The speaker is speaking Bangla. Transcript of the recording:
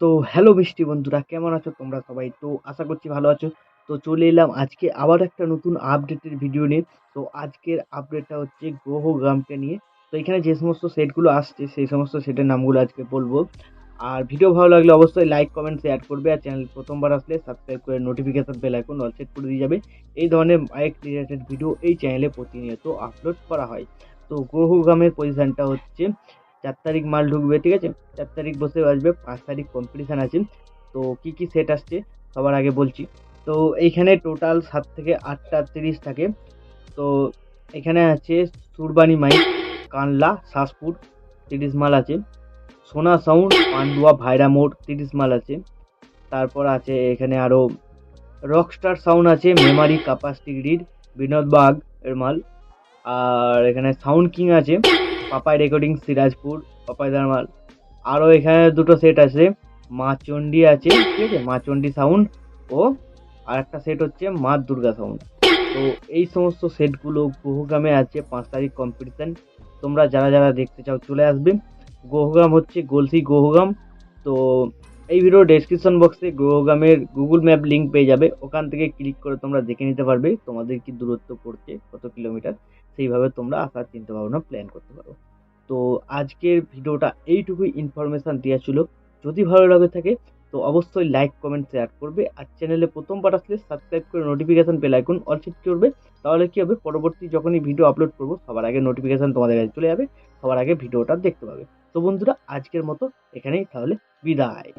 তো হ্যালো মিষ্টি বন্ধুরা, কেমন আছো তোমরা সবাই? তো আশা করছি ভালো আছো। তো চলে এলাম আজকে আবার একটা নতুন আপডেটের ভিডিও নিয়ে। তো আজকের আপডেটটা হচ্ছে গ্রহ গ্রামকে নিয়ে। তো এখানে যে সমস্ত সেটগুলো আসছে, সেই সমস্ত সেটের নামগুলো আজকে বলব। আর ভিডিও ভালো লাগলে অবশ্যই লাইক কমেন্ট শেয়ার করবে। আর চ্যানেল প্রথমবার আসলে সাবস্ক্রাইব করে notification bell icon all set করে দিয়ে যাবে। এই ধরনের বাইক রিলেটেড ভিডিও এই চ্যানেলে প্রতিনিয়ত আপলোড করা হয়। তো গ্রহ গ্রামের পজিশনটা হচ্ছে চার তারিখ মাল ঢুকবে, ঠিক আছে? চার তারিখ বসে আসবে, পাঁচ তারিখ কম্পিটিশান আছে। তো কি কি সেট আসছে, সবার আগে বলছি। তো এইখানে টোটাল সাত থেকে আটটা তিরিশ থাকে। তো এখানে আছে সুরবানি মাইক কানলা, শাসপুর, তিরিশ মাল আছে। সোনা সাউন্ড পান্ডুয়া ভাইরা মোড়, তিরিশ মাল আছে। তারপর আছে এখানে আরও রকস্টার সাউন্ড আছে, মেমারি, কাপাসিটি, গ্রিড বিনোদবাগ এর মাল। আর এখানে সাউন্ড কিং আছে। পাপাই রেকর্ডিং সিরাজপুর, পাপাই দারমাল আরও এখানে দুটো সেট আছে। মা চণ্ডী আছে, ঠিক আছে? মা চণ্ডী সাউন্ড ও আর একটা সেট হচ্ছে মা দুর্গা সাউন্ড তো এই সমস্ত সেটগুলো গোহগ্রামে আছে, পাঁচ তারিখ কম্পিটিশান তোমরা যারা যারা দেখতে চাও চলে আসবে। গোহগ্রাম হচ্ছে গলসি গোহগ্রাম তো এই ভিডিও ডেসক্রিপশন বক্সে গুহগ্রামের গুগল ম্যাপ লিঙ্ক পেয়ে যাবে। ওখান থেকে ক্লিক করে তোমরা দেখে নিতে পারবে তোমাদের কি দূরত্ব পড়ছে, কত কিলোমিটার সেইভাবে তোমরা আসার চিন্তা ভাবনা প্ল্যান করতে পারো। তো আজকের ভিডিওটা এইটুকুই ইনফরমেশান দেওয়া ছিল। যদি ভালো লাগে থাকে, তো অবশ্যই লাইক কমেন্ট শেয়ার করবে। আর চ্যানেলে প্রথমবার আসলে সাবস্ক্রাইব করে নোটিফিকেশান বেল আইকন অল করবে। তাহলে কী হবে? পরবর্তী যখনই ভিডিও আপলোড করব, সবার আগে নোটিফিকেশান তোমাদের কাছে চলে যাবে, সবার আগে ভিডিওটা দেখতে পাবে। তো বন্ধুরা আজকের মতো এখানেই তাহলে বিদায়।